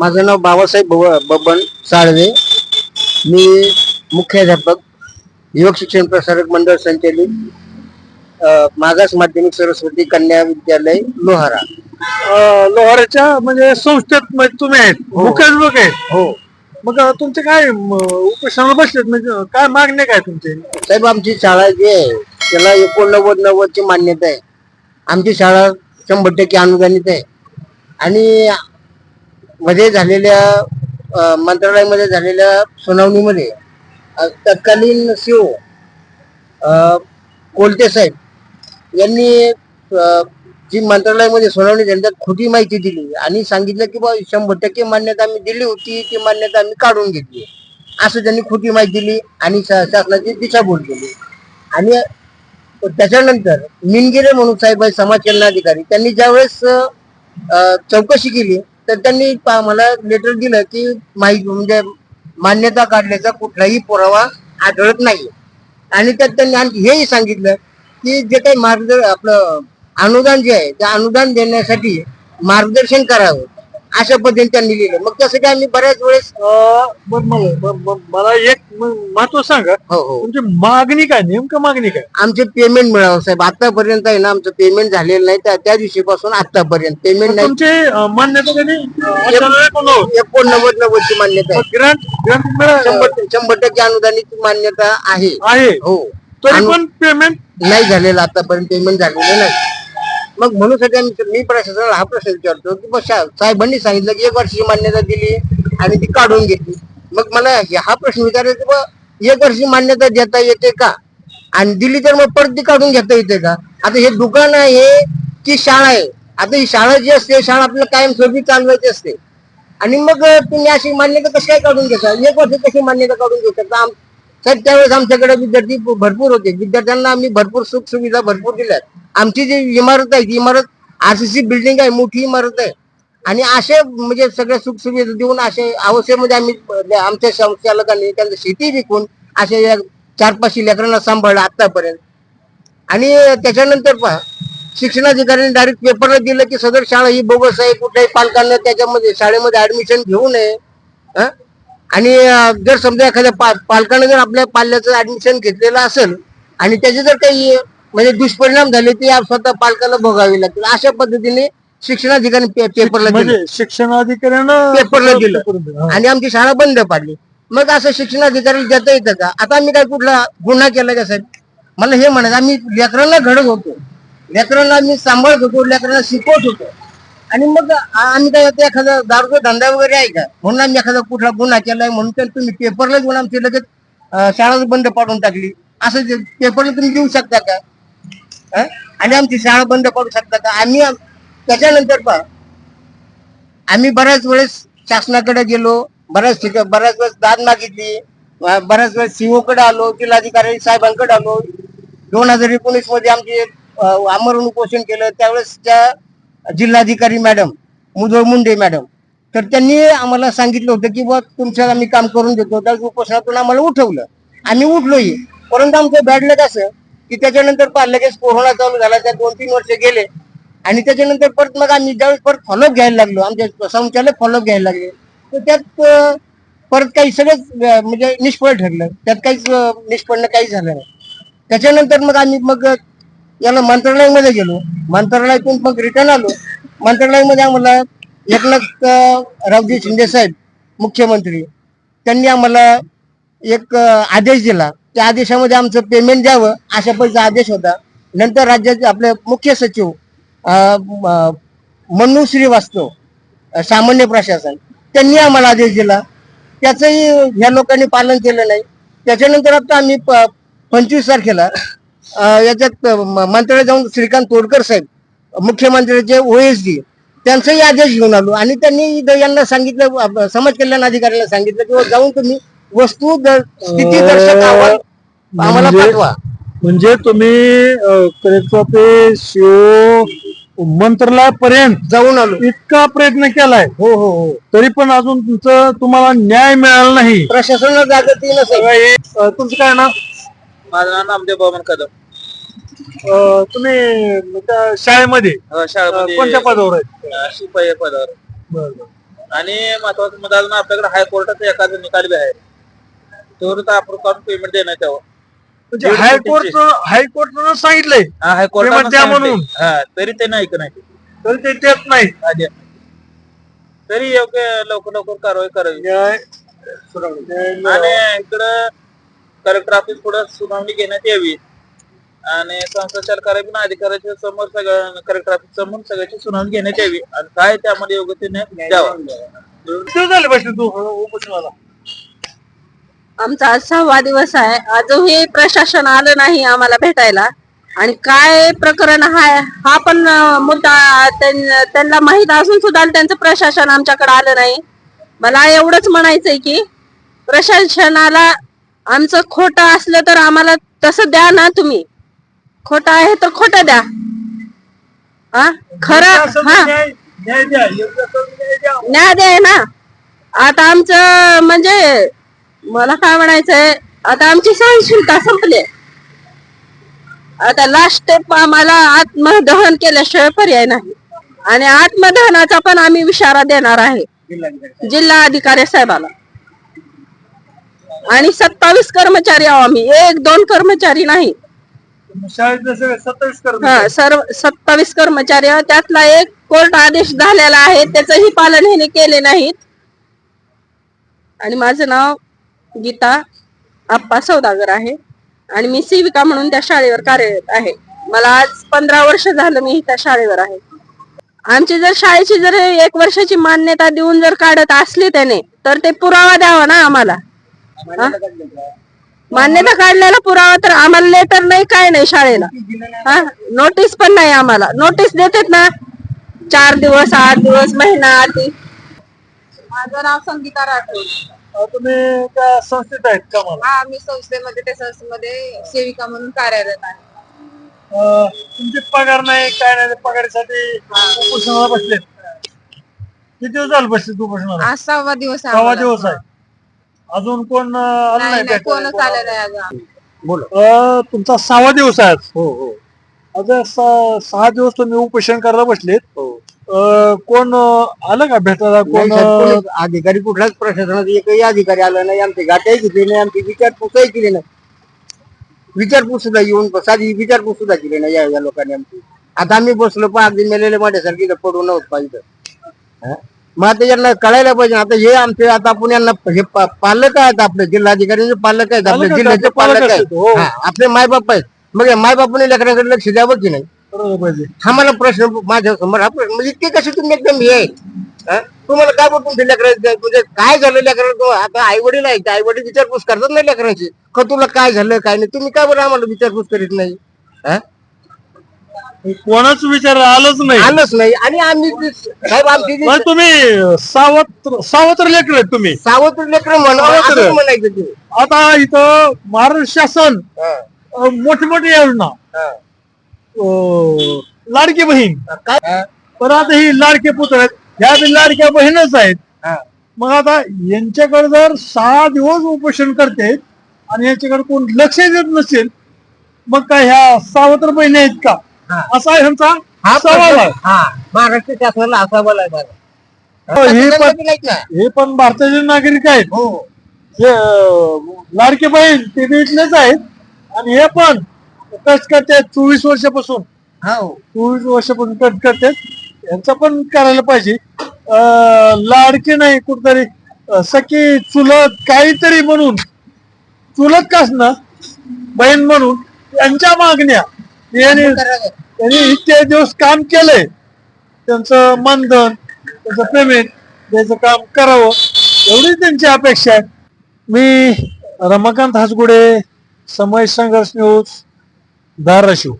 माझं नाव बाबासाहेब बबन साळवे. मी मुख्याध्यापक युवक शिक्षण प्रसारक मंडळ संचालित मागास माध्यमिक सरस्वती कन्या विद्यालय लोहारा. लोहाराच्या म्हणजे संस्थेत म्हणजे तुम्ही आहेत. हो. मुख्याध्यापक आहेत. हो. मग तुमचे काय उपोषणाला बसलेत? म्हणजे काय मागणे काय तुमचे? साहेब आमची शाळा जी आहे त्याला एकोणनव्वद नव्वद ची मान्यता आहे. आमची शाळा शंभर टक्के अनुदानित आहे. आणि मध्ये झालेल्या मंत्रालयामध्ये झालेल्या सुनावणीमध्ये तत्कालीन सीओ कोलते साहेब यांनी जी मंत्रालयामध्ये सुनावणी झाली खोटी माहिती दिली आणि सांगितलं की बा शंभर टक्के मान्यता आम्ही दिली होती ती मान्यता आम्ही काढून घेतली. असं त्यांनी खोटी माहिती दिली आणि शा- शासनाची दिशाभूल केली. आणि त्याच्यानंतर मिनगिरे म्हणून साहेब समाज कल्याण अधिकारी त्यांनी ज्यावेळेस चौकशी केली तर त्यांनी मला लेटर दिलं की माहिती म्हणजे मान्यता काढल्याचा कुठलाही पुरावा आढळत नाही आणि त्यात त्यांनी आणखी हेही सांगितलं की जे काही मार्गदर्श आपलं अनुदान जे आहे ते अनुदान देण्यासाठी मार्गदर्शन करावं. अशा पद्धतीने त्यांनी लिहिलं. मग त्यासाठी आम्ही बऱ्याच वेळेस अं, बरं मला एक महत्त्व सांगा. हो हो. तुमची मागणी काय? नेमकं मागणी काय? आमचे पेमेंट मिळावं साहेब. आतापर्यंत आहे ना आमचं पेमेंट झालेलं नाही. त्या त्या दिवशीपासून आतापर्यंत पेमेंट नाही. तुमचे अं, मान्यता अठरा एकोणनव्वद. एकोणनव्वद नव्वद. ची मान्यता आहे. मग ग्रँट ग्रँट मिळालं. शंभर शंभर टक्के अनुदानित मान्यता आहे. आहे. हो. तरी अनु- पण पेमेंट नाही झालेलं आतापर्यंत पेमेंट झालेलं नाही. मग म्हणूसाठी मी प्रशासनाला हा प्रश्न विचारतो की बस साहेबांनी सांगितलं की एक वर्षाची मान्यता दिली आणि ती काढून घेतली. मग मला हा प्रश्न विचारायचा की एक वर्षी मान्यता देता येते का? आणि दिली तर मग परत ती काढून घेता येते का? आता हे दुकान आहे की शाळा आहे? आता ही शाळा जी असते शाळा आपल्याला कायमस्वरूपी चालवायची असते. आणि मग तुम्ही अशी मान्यता कशी काय काढून घेता? एक वर्ष कशी मान्यता काढून घेऊ शकता? तर त्यावेळेस आमच्याकडे विद्यार्थी भरपूर होते. विद्यार्थ्यांना आम्ही भरपूर सुख सुविधा भरपूर दिल्यात. आमची जी इमारत आहे ती इमारत आरसीसी बिल्डिंग आहे मोठी इमारत आहे. आणि असे म्हणजे सगळ्या सुख सुविधा देऊन असे अवस्थेमध्ये आम्ही म्हणजे आमच्या संचालकांनी त्यांचं शेती विकून असे या चार पाचशे लेकरांना सांभाळलं आतापर्यंत आणि त्याच्यानंतर पहा शिक्षणाधिकाऱ्यांनी डायरेक्ट पेपरला दिलं की सदर शाळा ही बोगस आहे कुठल्याही पालकांना त्याच्यामध्ये शाळेमध्ये ऍडमिशन घेऊ नये. आणि जर समजा एखाद्या पा- पालकानं जर आपल्या पाल्याचं ऍडमिशन घेतलेलं असेल आणि त्याचे जर काही म्हणजे दुष्परिणाम झाले ते आप- स्वतः पालकाला भोगावे लागतील. अशा पद्धतीने शिक्षणाधिकारी पेपरला दिलं म्हणजे शिक्षणाधिकाऱ्यानं पेपरला दिलं. करून दिलं. आणि आमची शाळा बंद पाडली. मग असं शिक्षणाधिकारी देता येतं का? आता आम्ही काय कुठला गुन्हा केला का साहेब? मला हे म्हणायचं आम्ही लेकरांना घडत होतो. लेकरांना आम्ही सांभाळत होतो लेकरांना शिकवत होतो. आणि मग आम्ही काय एखादा दारूचा धंदा वगैरे आहे का? म्हणून आम्ही एखादा कुठला गुन्हा केलाय म्हणून तर तुम्ही पेपरला घेऊन आमची लगेच शाळाच शाळा बंद पाडून टाकली. असं पेपरला तुम्ही देऊ शकता का? आणि आमची शाळा बंद पाडू शकता का? आम्ही त्याच्यानंतर पहा. आम्ही बऱ्याच वेळेस शासनाकडे गेलो बऱ्याच ठिकाण बऱ्याच वेळेस दाद मागितली बऱ्याच वेळेस सीओ कडे आलो जिल्हाधिकारी साहेबांकडे आलो. दोन हजार एकोणीसमध्ये आमचे अ, आमरण उपोषण केलं. त्यावेळेस त्या जिल्हाधिकारी मॅडम मुधोळ मुंडे मॅडम. तर त्यांनी आम्हाला सांगितलं होतं की बा तुमचं आम्ही काम करून देतो. त्या उपोषणातून आम्हाला उठवलं. आम्ही उठलोही. परंतु आमचं बॅड कसं असं की त्याच्यानंतर पहा लगेच कोरोना चालू झाला. त्या दोन तीन वर्ष गेले. आणि त्याच्यानंतर परत मग आम्ही ज्यावेळेस परत फॉलोअप घ्यायला लागलो. आमच्या संचालक फॉलोअप घ्यायला लागले. तर त्यात परत काही सगळंच म्हणजे निष्फळ ठरलं. त्यात काहीच निष्फळ निष्पन्न काही झालं नाही. त्याच्यानंतर मग आम्ही मग याला मंत्रालयामध्ये गेलो. मंत्रालयातून मग रिटर्न आलो. मंत्रालयामध्ये आम्हाला एकनाथ रावजी शिंदे साहेब मुख्यमंत्री त्यांनी आम्हाला एक आदेश दिला. त्या आदेशामध्ये आमचं पेमेंट द्यावं अशा पद्धतीचा आदेश होता. नंतर राज्याचे आपले मुख्य सचिव मनू श्रीवास्तव सामान्य प्रशासन त्यांनी आम्हाला आदेश दिला. त्याचंही ह्या लोकांनी पालन केलं नाही. त्याच्यानंतर आता आम्ही प- पंचवीस तारखेला याच्यात मंत्रालयात जाऊन श्रीकांत तोडकर साहेब मुख्यमंत्र्याचे ओएसडी त्यांचाही आदेश घेऊन आलो. आणि त्यांनी यांना सांगितलं समाज कल्याण अधिकाऱ्याला सांगितलं की जाऊन तुम्ही वस्तू स्थिती अहवाल आम्हाला म्हणजे- पाठवा. म्हणजे तुम्ही कलेक्टर शिव मंत्रालयापर्यंत जाऊन आलो. इतका प्रयत्न केलाय. हो हो हो. तरी पण अजून तुमचं तुम्हाला न्याय मिळाला नाही. प्रशासनाला जागती नसेल तुमचं काय ना माझं नाव नामदेव बबन कदम. अं, तुम्ही त्या शाळेमध्ये अं, अं, शाळेमध्ये कोणत्या पदावर आहेत? अं, शिपाई पदावर. बरं, बरं. आणि महत्वाचं म्हणजे अजून आपल्याकडे हायकोर्टाचा एखादा निकाल बी आहे. त्यावर तर आपण काढून पेमेंट देणार त्यावर म्हणजे दीड हायकोर्ट हायकोर्टनं सांगितलंय. हा हायकोर्टानं Payment द्या सांगितलंय. म्हणून. हा तरी ते नाही नाही तर ते देत नाही. तरी योग्य लवकर लवकर कारवाई करावी. न्याय आणि इकडं कलेक्टर ऑफिस पुढे सुनावणी घेण्यात यावी. आणि संस्था चालकाला अधिकाऱ्याच्या समोर सगळं कलेक्टर ऑफिस समोर सगळ्याची सुनावणी घेण्यात यावी. आणि काय त्यामध्ये योग्य ते न्याय द्यावा. किती झाले बसले तू? आमचा आज सहावा दिवस आहे. अजूनही प्रशासन आलं नाही आम्हाला भेटायला. आणि काय प्रकरण आहे हा पण मुद्दा त्यां- त्यांना माहीत असून सुद्धा त्यांचं प्रशासन आमच्याकडे आलं नाही. मला एवढंच म्हणायचंय की प्रशासनाला आमचं खोटं असलं तर आम्हाला तसं द्या ना तुम्ही. खोटं आहे तर खोटं द्या. हा खरं हा. न्याय द्या. योग्य असेल तर न्याय द्या. न्याय द्याय ना. आता आमचं म्हणजे मला काय म्हणायचंय आता आमची सहनशीलता संपली. आता लास्ट स्टेप आम्हाला आत्मदहन केल्याशिवाय पर्याय नाही. आणि आत्मदहनाचा पण आम्ही इशारा देणार आहे. जिल्हा अधिकारी साहेबाला. आणि सत्तावीस कर्मचारी आहो आम्ही. एक दोन कर्मचारी नाही. हा सर्व सत्तावीस कर्मचारी आहे. त्यातला एक कोर्ट आदेश झालेला आहे. त्याचंही पालन ह्याने केले नाहीत. आणि माझं नाव गीता आप्पा सौदागर आहे. आणि मी सेविका म्हणून त्या शाळेवर कार्यरत आहे. मला आज पंधरा वर्ष झालं मी त्या शाळेवर आहे. आमची जर शाळेची जर एक वर्षाची मान्यता देऊन जर काढत असली त्याने तर ते पुरावा द्यावा ना आम्हाला. हा? मान्यता काढलेला पुरावा तर आम्हाला लेटर नाही काय नाही शाळेला. हा? नोटीस पण नाही आम्हाला. नोटीस देतात ना? चार दिवस आठ दिवस महिना आधी माझं नाव संगीता राठोड. तुम्ही त्या संस्थेत आहेत का मला? हा मी संस्थेमध्ये त्या संस्थेमध्ये सेविका म्हणून कार्यरत आहे. अं, तुमचे पगार नाही काय नाही त्या पगारीसाठी उपोषणाला बसले किती दिवस झाले बसले तू उपोषणाला? आज सहावा दिवस आहे सहावा आम्हाला. दिवस आहे. अजून कोण अं, आलं नाही नाही नाही भेटायला? कोणच आलं नाही अजून. बोलो. अं, तुमचा सहावा दिवस आहे आज. हो हो. आता स- सहा दिवस तुम्ही उपोषण करायला बसलेत. हो. अं, कोण अं, आलं का भेटायला? नाही कोण साहेब, अं, कोणीच अधिकारी कुठलाच प्रशासनात एकही अधिकारी आला नाही. आमची गाठही घेतली नाही आमची विचारपूसही केली नाही. विचारपूस सुद्धा येऊन साधी विचारपूस सुद्धा केली नाही या या लोकांनी आमची. आता आम्ही बसलो पण अगदी मेलेले माझ्यासारखी इथं पडून नव्हत पाहिजे. हं? मग आता यांना कळायला पाहिजे. आता हे आमचे आता आपण यांना हे पा- पालक आहेत आपले जिल्हाधिकाऱ्यांचे पालक आहेत आपले पालक आहेत, जिल्ह्याचे आपले पालक पालक आहेत. हो. हा, आपले मायबाप आहेत. मग या मायबापाने लेकराकडे लक्ष द्यावं की नाही? बरोबर पाहिजे हा मला प्रश्न माझ्यासमोर हा प्रश्न म्हणजे इतके कसे तुम्ही एकदम हे आहेत? हा? तुम्हाला काय बघ तुमच्या लेकरांचे म्हणजे काय झालं लेकरांचं? आता आई वडील आहेत आई वडील विचारपूस करतात नाही लेकरांची. का तुला काय झालं काय नाही? तुम्ही काय बरं आम्हाला विचारपूस करीत नाही? हा? कोणाच विचार आलंच नाही. आलंच नाही. आणि आम्ही ती- साहेब आमची जी मग तुम्ही सावत्र सावत्र लेकर आहेत तुम्ही. सावत्र लेकर सावत्र. म्हणायचं ते. आता इथं महाराष्ट्र शासन हा, अं, मोठी मोठी योजना. हा. अं, लाडकी बहीण. काय? हा, पण आता ही लाडके पुत्र आहेत. ह्या बी लाडक्या बहीणच आहेत. हा. मग आता यांच्याकडे जर सहा दिवस उपोषण करते आणि यांच्याकडे कोण लक्ष देत नसेल मग काय ह्या सावत्र बहिणी आहेत का. असा ह्यांचा हा सवाल आहे. हा महाराष्ट्र शासनाला असा बोलाय हो, हे पण ना? हे पण भारताचे नागरिक आहेत हो. हे लाडके बहीण ते बी इथलेच आहेत. आणि हे पण कष्ट करतात चोवीस वर्षापासून. हो. चोवीस वर्षापासून कट करतात यांचं पण करायला पाहिजे. अं, लाडके नाही कुठतरी सखी चुलत काहीतरी म्हणून. चुलत कास ना बहीण म्हणून यांच्या मागण्या यांनी त्यांनी इतके दिवस काम केलंय त्यांचं मानधन त्यांचं पेमेंट द्यायचं काम करावं. एवढी त्यांची अपेक्षा आहे. मी रमाकांत हासगुडे समय संघर्ष न्यूज धाराशिव.